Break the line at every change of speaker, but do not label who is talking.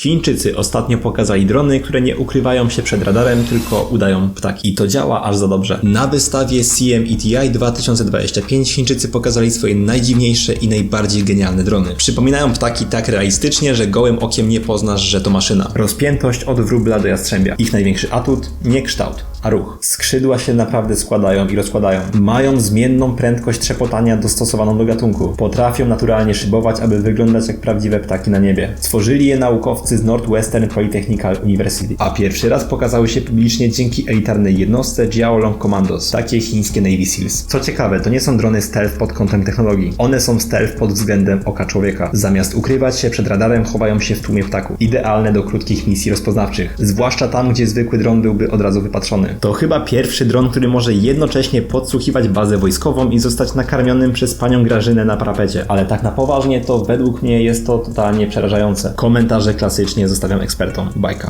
Chińczycy ostatnio pokazali drony, które nie ukrywają się przed radarem, tylko udają ptaki. I to działa aż za dobrze. Na wystawie CMETI 2025 Chińczycy pokazali swoje najdziwniejsze i najbardziej genialne drony. Przypominają ptaki tak realistycznie, że gołym okiem nie poznasz, że to maszyna. Rozpiętość od wróbla do jastrzębia. Ich największy atut nie kształt, a ruch. Skrzydła się naprawdę składają i rozkładają. Mają zmienną prędkość trzepotania dostosowaną do gatunku. Potrafią naturalnie szybować, aby wyglądać jak prawdziwe ptaki na niebie. Stworzyli je naukowcy z Northwestern Polytechnical University, a pierwszy raz pokazały się publicznie dzięki elitarnej jednostce Jiaolong Commandos, takie chińskie Navy Seals. Co ciekawe, to nie są drony stealth pod kątem technologii. One są stealth pod względem oka człowieka. Zamiast ukrywać się przed radarem, chowają się w tłumie ptaków. Idealne do krótkich misji rozpoznawczych, zwłaszcza tam, gdzie zwykły dron byłby od razu wypatrzony. To chyba pierwszy dron, który może jednocześnie podsłuchiwać bazę wojskową i zostać nakarmionym przez panią Grażynę na parapecie. Ale tak na poważnie, to według mnie jest to totalnie przerażające. Komentarze klasycznie zostawiam ekspertom. Bajka.